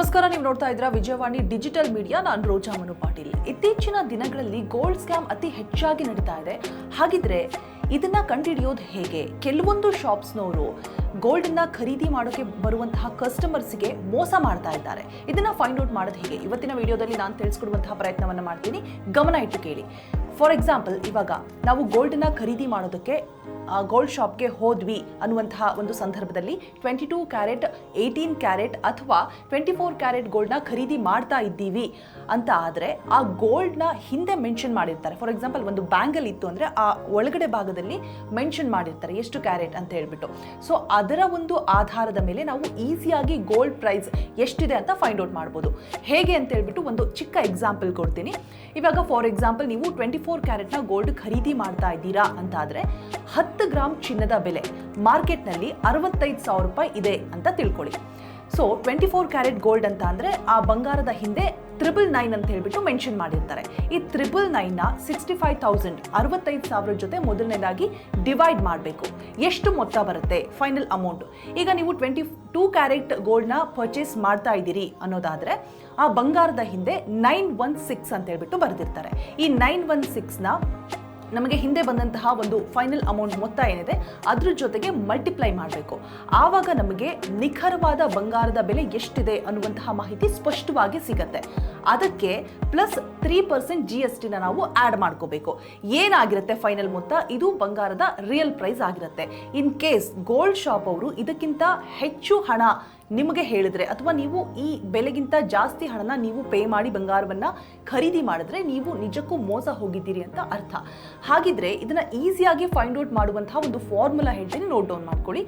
ನೀವು ನೋಡ್ತಾ ಇದ್ರ ವಿಜಯವಾಣಿ ಡಿಜಿಟಲ್ ಮೀಡಿಯಾ. ನಾನು ರೋಜಾ ಮನು ಪಾಟೀಲ್. ಇತ್ತೀಚಿನ ದಿನಗಳಲ್ಲಿ ಗೋಲ್ಡ್ ಸ್ಕ್ಯಾಮ್ ಅತಿ ಹೆಚ್ಚಾಗಿ ನಡೀತಾ ಇದೆ. ಹಾಗಿದ್ರೆ ಇದನ್ನ ಕಂಡುಹಿಡಿಯೋದು ಹೇಗೆ? ಕೆಲವೊಂದು ಶಾಪ್ಸ್ನವರು ಗೋಲ್ಡನ್ನ ಖರೀದಿ ಮಾಡೋಕೆ ಬರುವಂತಹ ಕಸ್ಟಮರ್ಸ್ಗೆ ಮೋಸ ಮಾಡ್ತಾ ಇದ್ದಾರೆ. ಇದನ್ನ ಫೈಂಡ್ ಔಟ್ ಮಾಡೋದು ಹೇಗೆ? ಇವತ್ತಿನ ವಿಡಿಯೋದಲ್ಲಿ ನಾನು ತಿಳಿಸ್ಕೊಡುವಂತಹ ಪ್ರಯತ್ನವನ್ನು ಮಾಡ್ತೀನಿ. ಗಮನ ಇಟ್ಟು ಕೇಳಿ. ಫಾರ್ ಎಕ್ಸಾಂಪಲ್ ಇವಾಗ ನಾವು ಗೋಲ್ಡನ್ನ ಖರೀದಿ ಮಾಡೋದಕ್ಕೆ ಗೋಲ್ಡ್ ಶಾಪ್ಗೆ ಹೋದ್ವಿ ಅನ್ನುವಂತಹ ಒಂದು ಸಂದರ್ಭದಲ್ಲಿ twenty two carat eighteen carat ಅಥವಾ ಟ್ವೆಂಟಿ ಫೋರ್ ಕ್ಯಾರೆಟ್ ಗೋಲ್ಡ್ನ ಖರೀದಿ ಮಾಡ್ತಾ ಇದ್ದೀವಿ ಅಂತ ಆದರೆ ಆ ಗೋಲ್ಡ್ನ ಹಿಂದೆ ಮೆನ್ಷನ್ ಮಾಡಿರ್ತಾರೆ. ಫಾರ್ ಎಕ್ಸಾಂಪಲ್ ಒಂದು ಬ್ಯಾಂಗಲ್ ಇತ್ತು ಅಂದರೆ ಆ ಒಳಗಡೆ ಭಾಗದಲ್ಲಿ ಮೆನ್ಷನ್ ಮಾಡಿರ್ತಾರೆ ಎಷ್ಟು ಕ್ಯಾರೆಟ್ ಅಂತ ಹೇಳ್ಬಿಟ್ಟು. ಸೊ ಅದರ ಒಂದು ಆಧಾರದ ಮೇಲೆ ನಾವು ಈಸಿಯಾಗಿ ಗೋಲ್ಡ್ ಪ್ರೈಸ್ ಎಷ್ಟಿದೆ ಅಂತ ಫೈಂಡ್ ಔಟ್ ಮಾಡ್ಬೋದು. ಹೇಗೆ ಅಂತ ಹೇಳ್ಬಿಟ್ಟು ಒಂದು ಚಿಕ್ಕ ಎಕ್ಸಾಂಪಲ್ ಕೊಡ್ತೀನಿ. ಇವಾಗ ಫಾರ್ ಎಕ್ಸಾಂಪಲ್ ನೀವು ಟ್ವೆಂಟಿ ಫೋರ್ ಕ್ಯಾರೆಟ್ನ ಗೋಲ್ಡ್ ಖರೀದಿ ಮಾಡ್ತಾ ಇದ್ದೀರಾ ಅಂತ ಆದರೆ ಹತ್ತು ಗ್ರಾಮ್ ಚಿನ್ನದ ಬೆಲೆ. ಮಾರ್ಕೆಟ್ನಲ್ಲಿ ಅರವತ್ತೈದು ಸಾವಿರ ರೂಪಾಯಿ ಇದೆ ಅಂತ ತಿಳ್ಕೊಳ್ಳಿ. So twenty four carat gold ಅಂತ ಅಂದರೆ ಆ ಬಂಗಾರದ ಹಿಂದೆ ತ್ರಿಬಲ್ ನೈನ್ ಅಂತ ಹೇಳ್ಬಿಟ್ಟು ಮೆನ್ಷನ್ ಮಾಡಿರ್ತಾರೆ. ಈ ತ್ರಿಬಲ್ ನೈನ್ನ ಸಿಕ್ಸ್ಟಿ ಫೈವ್ ತೌಸಂಡ್ ಅರವತ್ತೈದು ಸಾವಿರ ಜೊತೆ ಮೊದಲನೇದಾಗಿ ಡಿವೈಡ್ ಮಾಡಬೇಕು. ಎಷ್ಟು ಮೊತ್ತ ಬರುತ್ತೆ? ಫೈನಲ್ ಅಮೌಂಟ್ ಈಗ ನೀವು ಟ್ವೆಂಟಿ ಟೂ ಕ್ಯಾರೆಟ್ ಗೋಲ್ಡ್ನ ಪರ್ಚೇಸ್ ಮಾಡ್ತಾ ಇದ್ದೀರಿ ಅನ್ನೋದಾದರೆ, ಆ ಬಂಗಾರದ ಹಿಂದೆ ನೈನ್ ಒನ್ ಸಿಕ್ಸ್ ಅಂತ ಹೇಳ್ಬಿಟ್ಟು ಬರೆದಿರ್ತಾರೆ. ಈ ನೈನ್ ಒನ್ ಸಿಕ್ಸ್ನ ನಮಗೆ ಹಿಂದೆ ಬಂದಂತಹ ಒಂದು ಫೈನಲ್ ಅಮೌಂಟ್ ಮೊತ್ತ ಏನಿದೆ, ಅದ್ರ ಜೊತೆಗೆ ಮಲ್ಟಿಪ್ಲೈ ಮಾಡಬೇಕು. ಆವಾಗ ನಮಗೆ ನಿಖರವಾದ ಬಂಗಾರದ ಬೆಲೆ ಎಷ್ಟಿದೆ ಅನ್ನುವಂತಹ ಮಾಹಿತಿ ಸ್ಪಷ್ಟವಾಗಿ ಸಿಗತ್ತೆ. ಅದಕ್ಕೆ plus three percent G S ಟಿನ ನಾವು ಆ್ಯಡ್ ಮಾಡ್ಕೋಬೇಕು. ಏನಾಗಿರುತ್ತೆ ಫೈನಲ್ ಮೊತ್ತ? ಇದು ಬಂಗಾರದ ರಿಯಲ್ ಪ್ರೈಸ್ ಆಗಿರುತ್ತೆ. ಇನ್ ಕೇಸ್ ಗೋಲ್ಡ್ ಶಾಪ್ ಅವರು ಇದಕ್ಕಿಂತ ಹೆಚ್ಚು ಹಣ ನಿಮಗೆ ಹೇಳಿದ್ರೆ ಅಥವಾ ನೀವು ಈ ಬೆಲೆಗಿಂತ ಜಾಸ್ತಿ ಹಣನ ನೀವು ಪೇ ಮಾಡಿ ಬಂಗಾರವನ್ನು ಖರೀದಿ ಮಾಡಿದ್ರೆ ನೀವು ನಿಜಕ್ಕೂ ಮೋಸ ಹೋಗಿದ್ದೀರಿ ಅಂತ ಅರ್ಥ. ಹಾಗಿದ್ರೆ ಇದನ್ನು ಈಸಿಯಾಗಿ ಫೈಂಡ್ ಔಟ್ ಮಾಡುವಂತಹ ಒಂದು ಫಾರ್ಮುಲಾ ಹೇಳ್ತೀನಿ ನೋಟ್ ಡೌನ್ ಮಾಡ್ಕೊಳ್ಳಿ.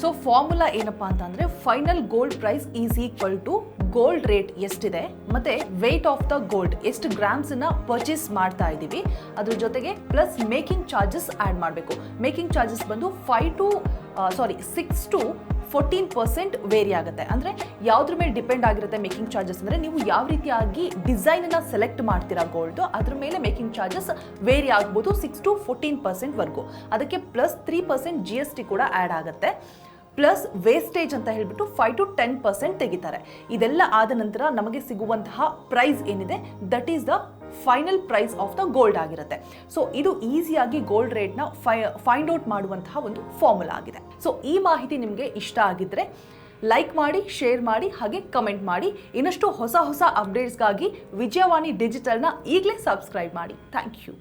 ಸೊ ಫಾರ್ಮುಲಾ ಏನಪ್ಪ ಅಂತಂದರೆ final gold price is equal to gold rate ಎಷ್ಟಿದೆ, ಮತ್ತು ವೆಯ್ಟ್ ಆಫ್ ದ ಗೋಲ್ಡ್ ಎಷ್ಟು ಗ್ರಾಮ್ಸನ್ನು ಪರ್ಚೇಸ್ ಮಾಡ್ತಾ ಇದ್ದೀವಿ, ಅದ್ರ ಜೊತೆಗೆ ಪ್ಲಸ್ ಮೇಕಿಂಗ್ ಚಾರ್ಜಸ್ ಆ್ಯಡ್ ಮಾಡಬೇಕು. ಮೇಕಿಂಗ್ ಚಾರ್ಜಸ್ ಬಂದು five to sorry six to fourteen percent vary ಆಗುತ್ತೆ. ಅಂದರೆ ಯಾವುದ್ರ ಮೇಲೆ ಡಿಪೆಂಡ್ ಆಗಿರುತ್ತೆ ಮೇಕಿಂಗ್ ಚಾರ್ಜಸ್ ಅಂದರೆ ನೀವು ಯಾವ ರೀತಿಯಾಗಿ ಡಿಸೈನನ್ನು ಸೆಲೆಕ್ಟ್ ಮಾಡ್ತೀರಾ ಗೋಲ್ಡ್ ಅದ್ರ ಮೇಲೆ ಮೇಕಿಂಗ್ ಚಾರ್ಜಸ್ ವೇರಿ ಆಗ್ಬೋದು ಸಿಕ್ಸ್ ಟು ಫೋರ್ಟೀನ್ ಪರ್ಸೆಂಟ್ವರೆಗೂ ಅದಕ್ಕೆ plus three percent G S T ಕೂಡ ಆ್ಯಡ್ ಆಗುತ್ತೆ. ಪ್ಲಸ್ ವೇಸ್ಟೇಜ್ ಅಂತ ಹೇಳಿಬಿಟ್ಟು ಫೈವ್ ಟು ಟೆನ್ ಪರ್ಸೆಂಟ್ ತೆಗಿತಾರೆ. ಇದೆಲ್ಲ ಆದ ನಂತರ ನಮಗೆ ಸಿಗುವಂತಹ ಪ್ರೈಸ್ ಏನಿದೆ? That is the final price of the gold ಆಗಿರುತ್ತೆ. ಸೊ ಇದು ಈಸಿಯಾಗಿ ಗೋಲ್ಡ್ ರೇಟ್ನ ಫೈ ಫೈಂಡ್ ಔಟ್ ಮಾಡುವಂತಹ ಒಂದು ಫಾರ್ಮುಲಾ ಆಗಿದೆ. ಸೊ ಈ ಮಾಹಿತಿ ನಿಮಗೆ ಇಷ್ಟ ಆಗಿದ್ರೆ ಲೈಕ್ ಮಾಡಿ ಶೇರ್ ಮಾಡಿ, ಹಾಗೆ ಕಮೆಂಟ್ ಮಾಡಿ. ಇನ್ನಷ್ಟು ಹೊಸ ಹೊಸ ಅಪ್ಡೇಟ್ಸ್ಗಾಗಿ ವಿಜಯವಾಣಿ ಡಿಜಿಟಲ್ನ ಈಗಲೇ ಸಬ್ಸ್ಕ್ರೈಬ್ ಮಾಡಿ. Thank you